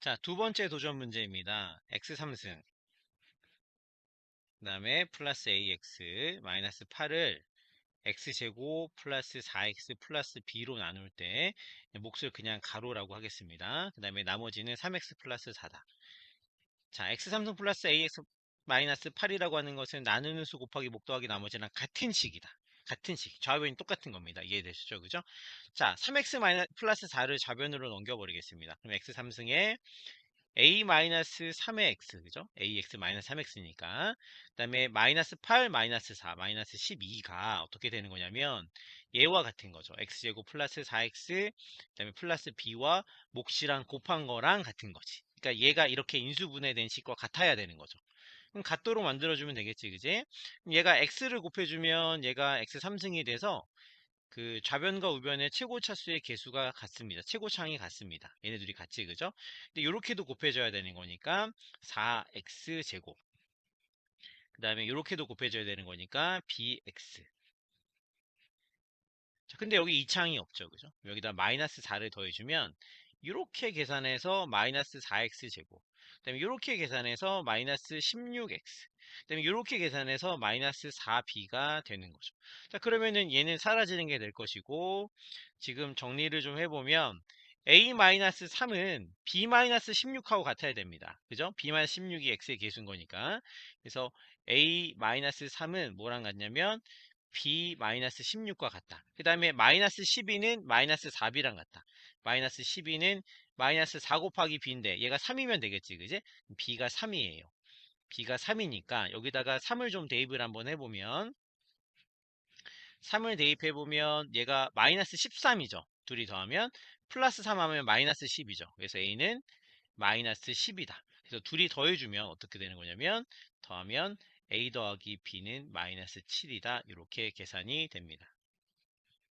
자, 두 번째 도전 문제입니다. x 3승. 그 다음에 플러스 ax 마이너스 8을 x제곱 플러스 4x 플러스 b로 나눌 때 몫을 그냥 가로라고 하겠습니다. 그 다음에 나머지는 3x 플러스 4다. 자, x3승 플러스 ax 마이너스 8이라고 하는 것은 나누는 수 곱하기 목 더하기 나머지랑 같은 식이다. 같은 식. 좌변이 똑같은 겁니다. 이해되시죠? 그죠? 자, 3x 마이너스 플러스 4를 좌변으로 넘겨버리겠습니다. 그럼 x 3승에 a 마이너스 3의 x 그죠? ax 마이너스 3x니까 그 다음에 마이너스 8 마이너스 4 마이너스 12가 어떻게 되는 거냐면 얘와 같은 거죠. x제곱 플러스 4x 그 다음에 플러스 b와 몫이랑 곱한 거랑 같은 거지. 그러니까 얘가 이렇게 인수분해된 식과 같아야 되는 거죠. 그럼 같도록 만들어주면 되겠지, 그지? 얘가 x를 곱해주면 얘가 x 3승이 돼서 그 좌변과 우변의 최고 차수의 개수가 같습니다. 최고차항이 같습니다. 얘네들이 같이 그죠? 근데 이렇게도 곱해줘야 되는 거니까 4x 제곱. 그 다음에 이렇게도 곱해줘야 되는 거니까 bx. 자, 근데 여기 2창이 없죠, 그죠? 여기다 마이너스 4를 더해주면 이렇게 계산해서 마이너스 4x 제곱. 그 다음에 이렇게 계산해서 마이너스 16x. 그 다음에 이렇게 계산해서 마이너스 4b가 되는 거죠. 자, 그러면은 얘는 사라지는 게 될 것이고, 지금 정리를 좀 해보면, a-3은 b-16하고 같아야 됩니다. 그죠? b-16이 x의 개수인 거니까. 그래서 a-3은 뭐랑 같냐면, b-16과 같다. 그 다음에 마이너스 12는 마이너스 4b랑 같다. 마이너스 12는 마이너스 4 곱하기 b인데 얘가 3이면 되겠지 그지? b가 3이에요. b가 3이니까 여기다가 3을 좀 대입을 한번 해보면 3을 대입해보면 얘가 마이너스 13이죠. 둘이 더하면 플러스 3 하면 마이너스 10이죠. 그래서 a는 마이너스 10이다. 그래서 둘이 더해주면 어떻게 되는 거냐면 더하면 a 더하기 b는 마이너스 7이다. 이렇게 계산이 됩니다.